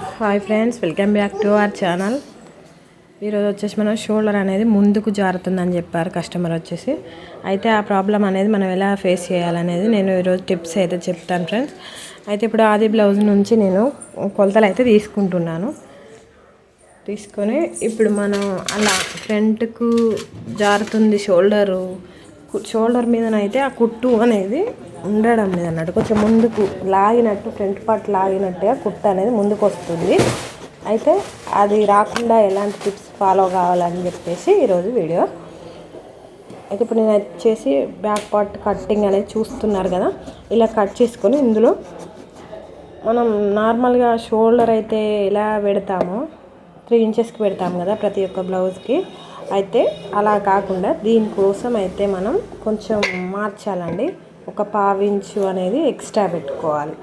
Hi friends welcome back to our channel ఈరోజు వచ్చేసి మనం షోల్డర్ అనేది ముందుకు జారుతుందని చెప్పారు కస్టమర్ వచ్చేసి. అయితే ఆ ప్రాబ్లం అనేది మనం ఎలా ఫేస్ చేయాలనేది నేను ఈరోజు టిప్స్ అయితే చెప్తాను ఫ్రెండ్స్ అయితే ఇప్పుడు ఆది బ్లౌజ్ నుంచి నేను కొలతలు అయితే తీసుకుంటున్నాను. తీసుకొని ఇప్పుడు మనం అలా ఫ్రంట్కు జారుతుంది షోల్డరు. షోల్డర్ మీదనైతే ఆ కుట్టు అనేది ఉండడం లేదు అన్నట్టు కొంచెం ముందుకు లాగినట్టు ఫ్రంట్ పార్ట్ లాగినట్టుగా కుట్టు అనేది ముందుకు వస్తుంది అయితే అది రాకుండా ఎలాంటి టిప్స్ ఫాలో కావాలని చెప్పేసి ఈరోజు వీడియో. అయితే ఇప్పుడు నేను వచ్చేసి బ్యాక్ పార్ట్ కట్టింగ్ అనేది చూస్తున్నారు కదా ఇలా కట్ చేసుకొని ఇందులో మనం నార్మల్గా షోల్డర్ అయితే ఎలా పెడతామో త్రీ ఇంచెస్కి పెడతాం కదా ప్రతి ఒక్క బ్లౌజ్కి అయితే అలా కాకుండా దీనికోసం అయితే మనం కొంచెం మార్చాలండి. ఒక పావించు అనేది ఎక్స్ట్రా పెట్టుకోవాలి.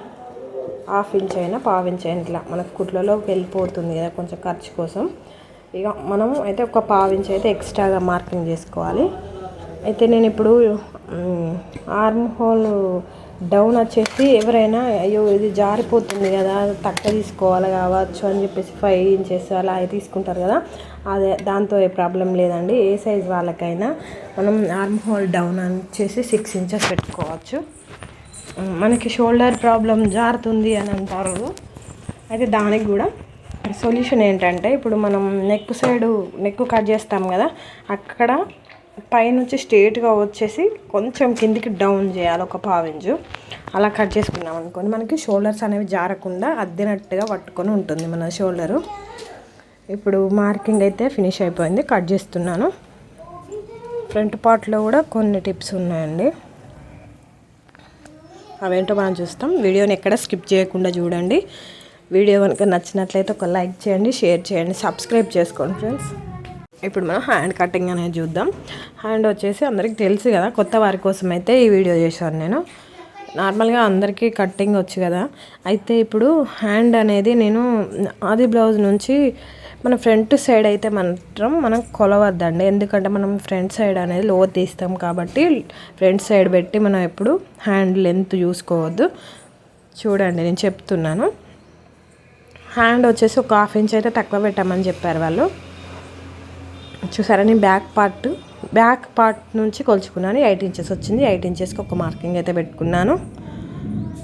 హాఫ్ ఇంచ్ అయినా పావించ్ అయినా ఇట్లా మనకు కుట్లలోకి వెళ్ళిపోతుంది కదా కొంచెం ఖర్చు కోసం. ఇక మనం అయితే ఒక పావించ్ అయితే ఎక్స్ట్రాగా మార్కింగ్ చేసుకోవాలి. అయితే నేను ఇప్పుడు ఆర్మ్ హోల్ డౌన్ వచ్చేసి ఎవరైనా అయ్యో ఇది జారిపోతుంది కదా తక్కువ తీసుకోవాలి కావచ్చు అని చెప్పేసి ఫైవ్ ఇంచెస్ అలా తీసుకుంటారు కదా అదే దాంతో ఏ ప్రాబ్లం లేదండి. ఏ సైజ్ వాళ్ళకైనా మనం ఆర్మ్ హోల్ డౌన్ అని వచ్చేసి సిక్స్ ఇంచెస్ పెట్టుకోవచ్చు. మనకి షోల్డర్ ప్రాబ్లం జారుతుంది అని అంటారు. అయితే దానికి కూడా సొల్యూషన్ ఏంటంటే ఇప్పుడు మనం నెక్ సైడు నెక్ కట్ చేస్తాం కదా అక్కడ పైనుంచి స్ట్రేట్గా వచ్చేసి కొంచెం కిందికి డౌన్ చేయాలి ఒక పావించు అలా కట్ చేసుకున్నాం అనుకోండి. మనకి షోల్డర్స్ అనేవి జారకుండా అద్దినట్టుగా పట్టుకొని ఉంటుంది మన షోల్డరు. ఇప్పుడు మార్కింగ్ అయితే ఫినిష్ అయిపోయింది. కట్ చేస్తున్నాను. ఫ్రంట్ పార్ట్లో కూడా కొన్ని టిప్స్ ఉన్నాయండి. అవేంటో మనం చూస్తాం. వీడియోని ఎక్కడ స్కిప్ చేయకుండా చూడండి. వీడియో కనుక నచ్చినట్లయితే ఒక లైక్ చేయండి షేర్ చేయండి సబ్స్క్రైబ్ చేసుకోండి ఫ్రెండ్స్. ఇప్పుడు మనం హ్యాండ్ కటింగ్ అనేది చూద్దాం. హ్యాండ్ వచ్చేసి అందరికి తెలుసు కదా కొత్త వారి కోసం అయితే ఈ వీడియో చేశాను నేను. నార్మల్గా అందరికీ కట్టింగ్ వచ్చు కదా. అయితే ఇప్పుడు హ్యాండ్ అనేది నేను ఆది బ్లౌజ్ నుంచి మన ఫ్రంట్ సైడ్ అయితే మాత్రం మనం కొలవద్దండి. ఎందుకంటే మనం ఫ్రంట్ సైడ్ అనేది లో తీస్తాం కాబట్టి ఫ్రంట్ సైడ్ పెట్టి మనం ఎప్పుడు హ్యాండ్ లెంత్ చూసుకోవద్దు. చూడండి నేను చెప్తున్నాను. హ్యాండ్ వచ్చేసి ఒక హాఫ్ ఇంచ్ అయితే తక్కువ పెట్టామని చెప్పారు వాళ్ళు. చూసారా నేను బ్యాక్ పార్ట్ బ్యాక్ పార్ట్ నుంచి కొలుచుకున్నాను. ఎయిట్ ఇంచెస్ వచ్చింది. ఎయిట్ ఇంచెస్కి ఒక మార్కింగ్ అయితే పెట్టుకున్నాను.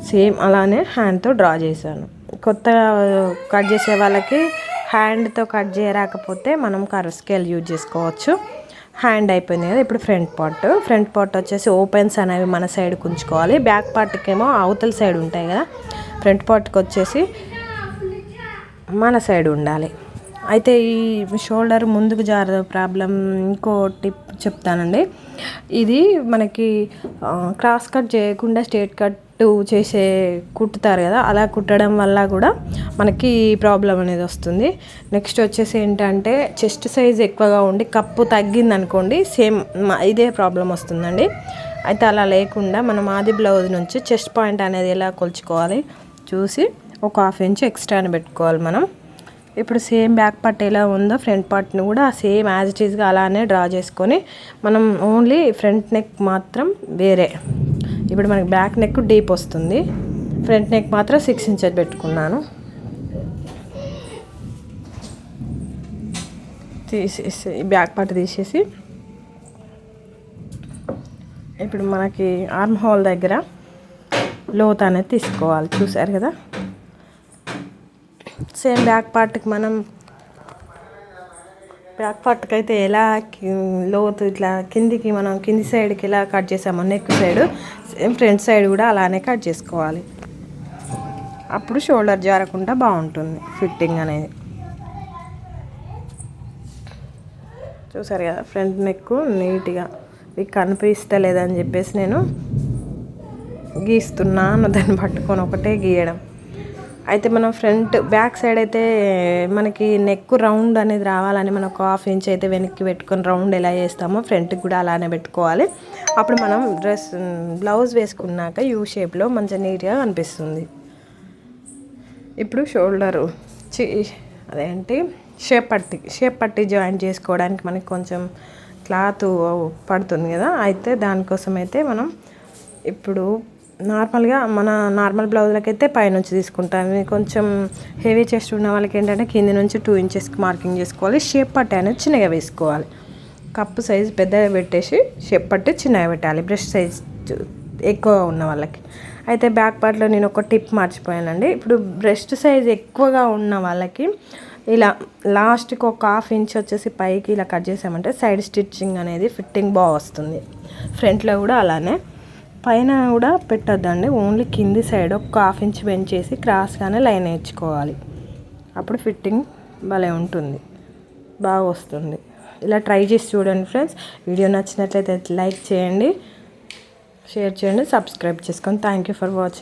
సేమ్ అలానే హ్యాండ్తో డ్రా చేశాను. కొత్త కట్ చేసే వాళ్ళకి హ్యాండ్తో కట్ చేయరాకపోతే మనం కర్వ్ స్కేల్ యూజ్ చేసుకోవచ్చు. హ్యాండ్ అయిపోయింది కదా ఇప్పుడు ఫ్రంట్ పార్ట్. ఫ్రంట్ పార్ట్ వచ్చేసి ఓపెన్స్ అనేవి మన సైడ్ ఉంచుకోవాలి బ్యాక్ పార్ట్కేమో అవతల సైడ్ ఉంటాయి కదా ఫ్రంట్ పార్ట్కి వచ్చేసి మన సైడ్ ఉండాలి. అయితే ఈ షోల్డర్ ముందుకు జారే ప్రాబ్లం. ఇంకో టిప్ చెప్తానండి. ఇది మనకి క్రాస్ కట్ చేయకుండా స్ట్రేట్ కట్ చేసే కుట్టుతారు కదా అలా కుట్టడం వల్ల కూడా మనకి ప్రాబ్లం అనేది వస్తుంది. నెక్స్ట్ వచ్చేసి ఏంటంటే చెస్ట్ సైజ్ ఎక్కువగా ఉండి కప్పు తగ్గింది అనుకోండి సేమ్ ఇదే ప్రాబ్లం వస్తుందండి. అయితే అలా లేకుండా మనం ఆది బ్లౌజ్ నుంచి చెస్ట్ పాయింట్ అనేది ఎలా కొలుచుకోవాలి చూసి ఒక హాఫ్ ఇంచ్ ఎక్స్ట్రాని పెట్టుకోవాలి మనం. ఇప్పుడు సేమ్ బ్యాక్ పార్ట్ ఎలా ఉందో ఫ్రంట్ పార్ట్ని కూడా సేమ్ యాజ్ ఇట్ ఈస్గా అలానే డ్రా చేసుకొని మనం ఓన్లీ ఫ్రంట్ నెక్ మాత్రం వేరే. ఇప్పుడు మనకి బ్యాక్ నెక్ డీప్ వస్తుంది. ఫ్రంట్ నెక్ మాత్రం సిక్స్ ఇంచెస్ పెట్టుకున్నాను. తీసేసి బ్యాక్ పార్ట్ తీసేసి ఇప్పుడు మనకి ఆర్మ్ హోల్ దగ్గర లోత్ అనేది తీసుకోవాలి. చూసారు కదా? సేమ్ బ్యాక్ పార్ట్కి మనం బ్యాక్ పార్ట్కి అయితే ఎలా లోతు ఇట్లా కిందికి మనం కింది సైడ్కి ఎలా కట్ చేసామో neck side same front side కూడా అలానే కట్ చేసుకోవాలి. అప్పుడు షోల్డర్ జారకుండా బాగుంటుంది ఫిట్టింగ్ అనేది. చూసారు కదా ఫ్రంట్ నెక్ నీట్గా మీకు కనిపిస్తలేదని చెప్పేసి నేను గీస్తున్నాను దాన్ని పట్టుకొని ఒకటే గీయడం. అయితే మనం ఫ్రంట్ బ్యాక్ సైడ్ అయితే మనకి నెక్ రౌండ్ అనేది రావాలని మనం ఒక హాఫ్ ఇంచ్ అయితే వెనక్కి పెట్టుకొని రౌండ్ ఎలా చేస్తామో ఫ్రంట్కి కూడా అలానే పెట్టుకోవాలి. అప్పుడు మనం డ్రెస్ బ్లౌజ్ వేసుకున్నాక యూ షేప్లో మంచి నీట్గా అనిపిస్తుంది ఇప్పుడు షోల్డరు చి అదేంటి? షేప్ పట్టి షేప్ పట్టి జాయిన్ చేసుకోవడానికి మనకి కొంచెం క్లాత్ పడుతుంది కదా? అయితే దానికోసం అయితే మనం ఇప్పుడు నార్మల్గా మన నార్మల్ బ్లౌజులకైతే పైనుంచి తీసుకుంటాము కొంచెం హెవీ చెస్ట్ ఉన్న వాళ్ళకి ఏంటంటే కింది నుంచి టూ ఇంచెస్కి మార్కింగ్ చేసుకోవాలి. షేప్ పట్టి అనేది చిన్నగా వేసుకోవాలి. కప్పు సైజ్ పెద్దగా పెట్టేసి షేప్ పట్టి చిన్నగా పెట్టాలి. బ్రష్ సైజ్ ఎక్కువ ఉన్న వాళ్ళకి. అయితే బ్యాక్ పార్ట్లో నేను ఒక టిప్ మర్చిపోయానండి. ఇప్పుడు బ్రెస్ట్ సైజ్ ఎక్కువగా ఉన్న వాళ్ళకి ఇలా లాస్ట్కి ఒక హాఫ్ ఇంచ్ వచ్చేసి పైకి ఇలా కట్ చేసామంటే సైడ్ స్టిచ్చింగ్ అనేది ఫిట్టింగ్ బాగా వస్తుంది. ఫ్రంట్లో కూడా అలానే. పైన కూడా పెట్టొద్దండి. ఓన్లీ కింది సైడ్ ఒక హాఫ్ ఇంచ్ పెంచేసి క్రాస్గానే లైన్ వేయించుకోవాలి. అప్పుడు ఫిట్టింగ్ భలే ఉంటుంది. బాగా వస్తుంది. ఇలా ట్రై చేసి చూడండి ఫ్రెండ్స్. వీడియో నచ్చినట్లయితే లైక్ చేయండి షేర్ చేయండి సబ్స్క్రైబ్ చేసుకోండి థ్యాంక్ యూ ఫర్ వాచింగ్.